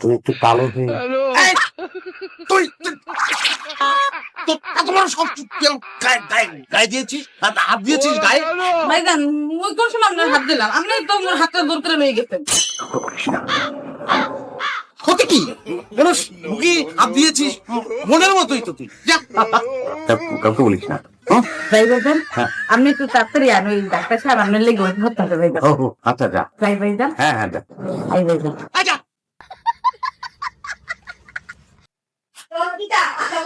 তুমি একটু কালো হয়ে তুই তুই- তোর এত বড় সব গায়ে গায়ে- গায়ে দিয়েছিস? হাত হাত দিয়েছিস গায়ে? ভাইজান ওই কোন সময় আপনার হাত দিলাম। আপনি তো আমার হাতটা দূর করে লয়ে গেছেন। ক্ষতি কি? কেন মুখে হাত দিয়েছিস? মনের মতোই তো তুই। যা। কাউকে বলিস না হ্যাঁ? ভাই ভাইজান। আপনি একটু তাড়াতাড়ি আন ওই ডাক্তার সাহেব আপনার লেগে ভাইজান আচ্ছা যা। ভাই ভাইজান হ্যাঁ হ্যাঁ ভাই ভাইজান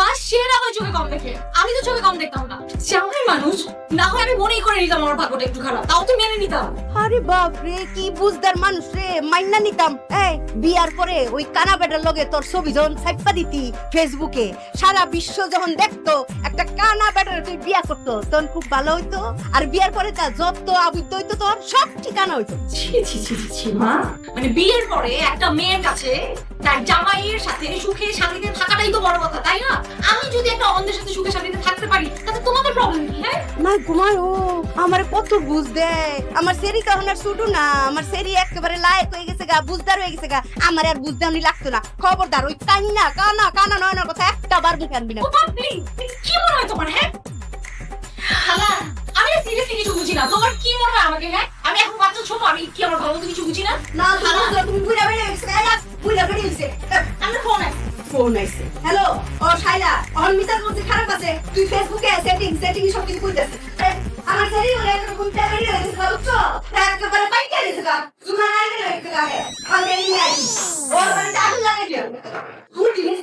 মা হয় চোখে কম দেখে। আমি তো চোখে কম দেখতাম না। মানুষ না হয় আমি মনেই করে নিতাম আমার ভাগ্যটা একটু খারাপ তাও তো মেনে নিতাম। আরে বাপ রে কি বুঝদার মানুষ রে মাইনা নিতাম। এই বিয়ার পরে ওই কানা বেটার লগে তোর ছবি যখন ছাইপা দিতি ফেসবুকে সারা বিশ্ব যখন দেখতো একটা কানা বেটার তুই বিয়া করতো তখন খুব ভালো হইতো। আর বিয়ার পরে তা যত আবৃত্ত হইতো তোর সব ঠিকানা হইতো। ছি ছি ছি ছি, ছি মা। মানে বিয়ের পরে একটা মেয়ের কাছে তার জামাইয়ের সাথে সুখে শান্তিতে তো বড় কথা তাই না? আমি যদি একটা অন্ধের সাথে সুখে শান্তিতে থাকতে পারি তাতে তোমাদের প্রবলেম কি হ্যাঁ? না ঘুমায় ও আমার কত বুঝ দেয়। আমার সেরি তখন আর শুধু না আমার সেরি একেবারে লায়ক হয়ে গেছে গা বুঝদার হয়ে গেছে গা। আমার আর বুঝতে আমি লাগতো না। খবরদার ওই কান্না কানা কানা নয় না কথা একটা বার মুখে আনবি না। কি মনে হয় তোমার হ্যাঁ? খালা আমি সিরিয়াসলি কিছু বুঝি না। তোমার কি মনে হয় আমাকে হ্যাঁ? আমি এখন বাচ্চা ছোট আমি কি আমার ভালো কিছু বুঝি না? না তুমি বুঝা বেড়ে গেছে বুঝা বেড়ে গেছে। ফোন আইছে হ্যালো ও শাইলা অন মিটার করতে খারাপ আছে তুই ফেসবুকে সেটিং সেটিং সব কিছু কইতেছ আমার শরীর ওরে এরকম এই নাই ওর মানে আগুন লাগে তুই জিনিস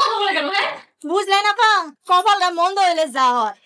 কথা বলে কেন হ্যাঁ বুঝলেন আপা কপালটা মন্দ হইলে যা হয়